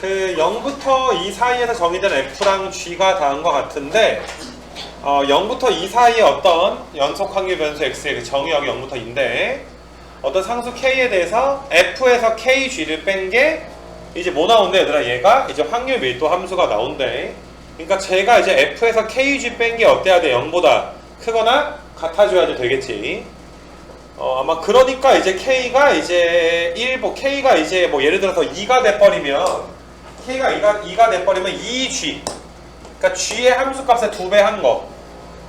그 0부터 2 사이에서 정의된 F랑 G가 것 같은데 어, 0부터 2 사이의 어떤 연속 확률 변수 X의 그 정의역이 0부터 2인데 어떤 상수 K에 대해서 F에서 KG를 뺀 게 이제 뭐 나온대 얘들아? 얘가 이제 확률 밀도 함수가 나온대. 그러니까 제가 이제 F에서 KG 뺀 게 어때야 돼? 0보다 크거나 같아져야지 되겠지. 어, 아마 그러니까 이제 K가 이제 1, 뭐 K가 이제 뭐 예를 들어서 2가 돼버리면 K가 2가, 2가 돼버리면 2G 그러니까 G의 함수값의 두배한 거.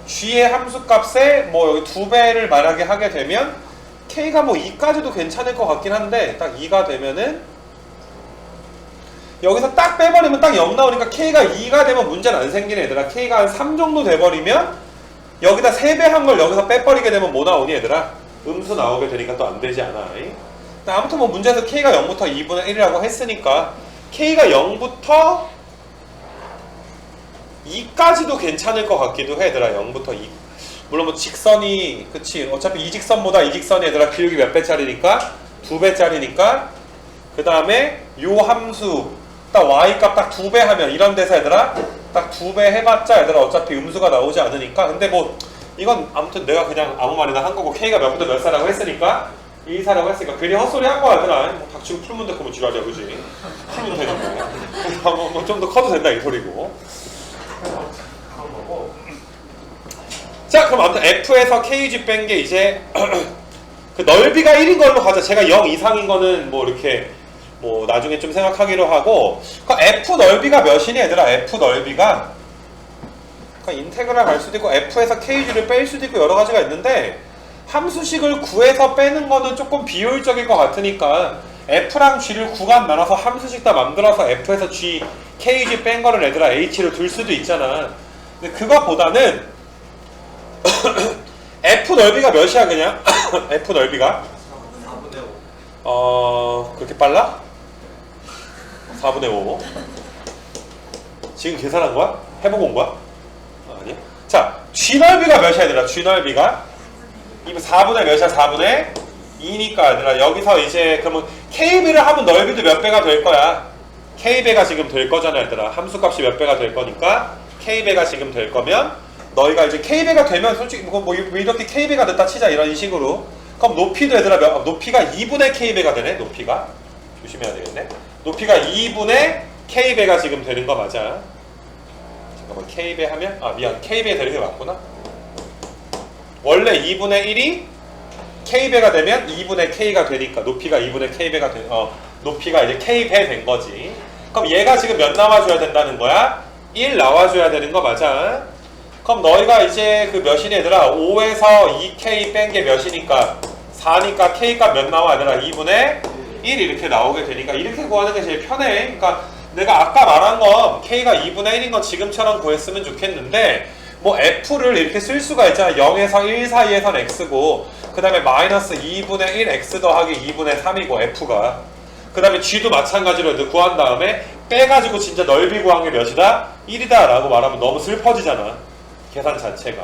G의 함수값의 뭐두 배를 말하게 하게 되면 K가 뭐 2까지도 괜찮을 것 같긴 한데 딱 2가 되면은 여기서 딱 빼버리면 딱 0 나오니까 K가 2가 되면 문제는 안 생기네 얘들아. K가 한 3 정도 돼버리면 여기다 3배 한 걸 여기서 빼버리게 되면 뭐 나오니 얘들아? 음수 나오게 되니까 또 안 되지 않아 아무튼 뭐 문제에서 K가 0부터 2분의 1이라고 했으니까 K가 0부터 2까지도 괜찮을 것 같기도 해 얘들아. 0부터 2 물론 뭐 직선이 그치. 어차피 이 직선보다 이 직선이 얘들아 기울기 몇 배짜리니까? 두 배짜리니까? 그 다음에 요 함수 딱 y 값 딱 두 배 하면 이런 데서 얘들아 딱 두 배 해봤자 얘들아 어차피 음수가 나오지 않으니까. 근데 뭐 이건 아무튼 내가 그냥 아무 말이나 한 거고 k가 몇부터 몇 사라고 했으니까 2사라고 했으니까 괜히 헛소리 한 거야 얘들아 뭐 닥치고 풀면 됐고 뭐 지랄이야 그지? 풀면 되는 거 뭐 좀 더 커도 된다 이 소리고. 자 그럼 아무튼 F에서 KG 뺀 게 이제 그 넓이가 1인 걸로 가자. 제가 0 이상인 거는 뭐 이렇게 뭐 나중에 좀 생각하기로 하고. 그 F 넓이가 몇이니 얘들아? F 넓이가? 그 인테그랄 갈 수도 있고 F에서 KG를 뺄 수도 있고 여러 가지가 있는데 함수식을 구해서 빼는 거는 조금 비효율적일 것 같으니까 F랑 G를 구간 나눠서 함수식 다 만들어서 F에서 G, KG 뺀 거를 얘들아 H로 둘 수도 있잖아 근데 그거보다는 F 넓이가 몇이야 그냥? F 넓이가? 어 그렇게 빨라? 4분의 5 지금 계산한 거야? 해보고 온 거야? 아, 아니야? 자 G 넓이가 몇이야 얘들아 G 넓이가? 이거 4분의 몇이야? 4분의 2니까 얘들아. 여기서 이제 그러면 KB를 하면 넓이도 몇 배가 될 거야? KB가 지금 될 거잖아 얘들아. 함수값이 몇 배가 될 거니까 KB가 지금 될 거면 너희가 이제 KB가 되면 솔직히 뭐, 뭐 이렇게 KB가 됐다 치자 이런 식으로. 그럼 높이도 얘들아 몇, 높이가 2분의 K배가 되네 높이가. 조심해야 되겠네. 높이가 2분의 K배가 지금 되는 거 맞아? 잠깐만 K배 하면 아 미안. K배 되는 게 맞구나 원래 2분의 1이 K배가 되면 2분의 K가 되니까 높이가 2분의 K배가 된, 어, 높이가 이제 K배 된 거지. 그럼 얘가 지금 몇 나와줘야 된다는 거야? 1 나와줘야 되는 거 맞아? 그럼 너희가 이제 그 몇이니 얘들아? 5에서 2k 뺀 게 몇이니까? 4니까 k가 몇 나와 얘들아? 2분의 1 이렇게 나오게 되니까 이렇게 구하는 게 제일 편해. 그러니까 내가 아까 말한 건 k가 2분의 1인 건 지금처럼 구했으면 좋겠는데 뭐 f를 이렇게 쓸 수가 있잖아. 0에서 1 사이에선 x고 그 다음에 마이너스 2분의 1 x 더하기 2분의 3이고 f가. 그 다음에 g도 마찬가지로 이제 구한 다음에 빼가지고 진짜 넓이 구한 게 몇이다? 1이다 라고 말하면 너무 슬퍼지잖아. 계산 자체가.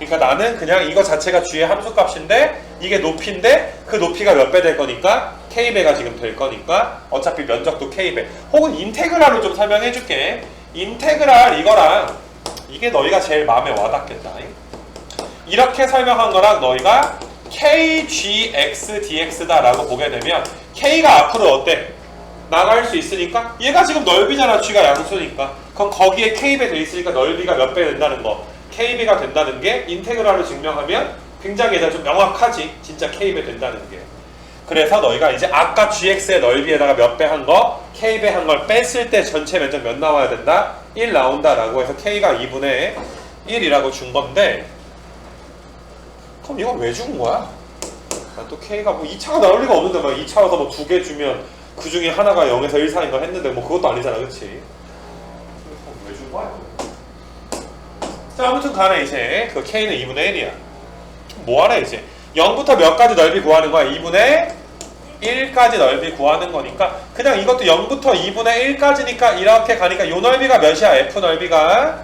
그러니까 나는 그냥 이거 자체가 G의 함수값인데 이게 높이인데 그 높이가 몇 배 될 거니까? K배가 지금 될 거니까? 어차피 면적도 K배. 혹은 인테그랄로 좀 설명해 줄게. 인테그랄 이거랑 이게 너희가 제일 마음에 와닿겠다. 이렇게 설명한 거랑 너희가 KGX DX다 라고 보게 되면 K가 앞으로 어때? 나갈 수 있으니까? 얘가 지금 넓이잖아 G가 양수니까. 그럼 거기에 K배 돼 있으니까 넓이가 몇 배 된다는 거. KB가 된다는 게 인테그랄로 증명하면 굉장히 일단 좀 명확하지? 진짜 K배 된다는 게. 그래서 너희가 이제 아까 GX의 넓이에다가 몇 배 한 거? K배 한 걸 뺐을 때 전체 면적 몇 나와야 된다? 1 나온다 라고 해서 K가 2분의 1이라고 준 건데 그럼 이건 왜 준 거야? 아, 또 K가 뭐 2차가 나올 리가 없는데 막 2차 와서 뭐 두 개 주면 그 중에 하나가 0에서 1 사이인 걸 했는데 뭐 그것도 아니잖아 그치? 왜 준 거야? 자, 아무튼 간에 이제 그 K는 2분의 1이야. 뭐하래 이제? 0부터 몇 가지 넓이 구하는 거야? 2분의 1까지 넓이 구하는 거니까 그냥 이것도 0부터 2분의 1까지니까 이렇게 가니까 요 넓이가 몇이야? F 넓이가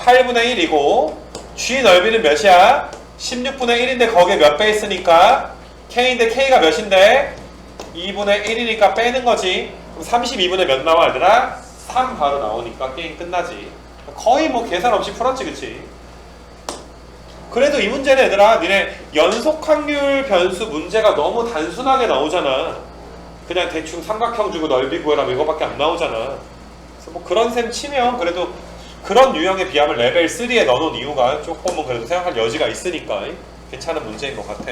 8분의 1이고 G 넓이는 몇이야? 16분의 1인데 거기에 몇 배 있으니까 K인데 K가 몇인데? 2분의 1이니까 빼는 거지 그럼 32분의 몇 나와 얘들아? 3 바로 나오니까 게임 끝나지. 거의 뭐 계산 없이 풀었지 그치? 그래도 이 문제는 얘들아 니네 연속 확률 변수 문제가 너무 단순하게 나오잖아. 그냥 대충 삼각형 주고 넓이 구해라 이거밖에 안 나오잖아. 그래서 뭐 그런 셈 치면 그래도 그런 유형의 비함을 레벨 3에 넣어놓은 이유가 조금은 그래도 생각할 여지가 있으니까 괜찮은 문제인 것 같아.